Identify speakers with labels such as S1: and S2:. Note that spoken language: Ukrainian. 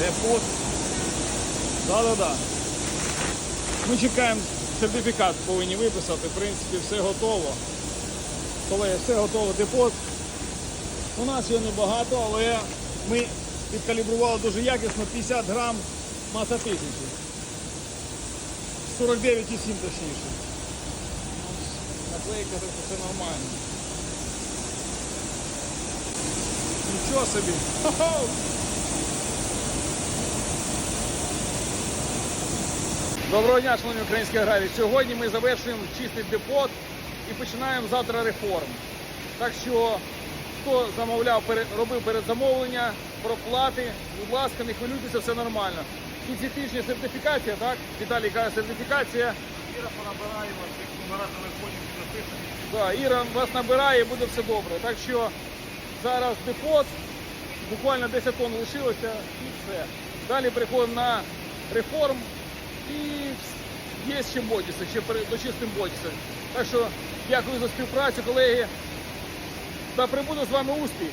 S1: Депот. Да-да-да. Ми чекаємо, сертифікат повинні виписати. В принципі, все готово. Колеги, все готово. Депот. У нас його небагато, але ми підкалібрували дуже якісно 50 грам маса тисячі. 49,7 точніше. Наклейка, так все нормально. Нічого собі. Хо-хо! Доброго дня, шановні українські аграрії. Сьогодні ми завершуємо чистий депот і починаємо завтра реформ. Так що, хто замовляв, робив передзамовлення, проплати, будь ласка, не хвилюйтеся, все нормально. В кінці тижня сертифікація, так? Віталій каже, сертифікація.
S2: Іра понабирає вас, як номера телефонів записані.
S1: Да, Іра вас набирає, буде все добре. Так що зараз депот, буквально 10 тонн лишилося і все. Далі приходимо на реформ і є ще бодіси, ще дочистим дочистимо. Так що дякую за співпрацю, колеги. Та прибуду з вами успіх.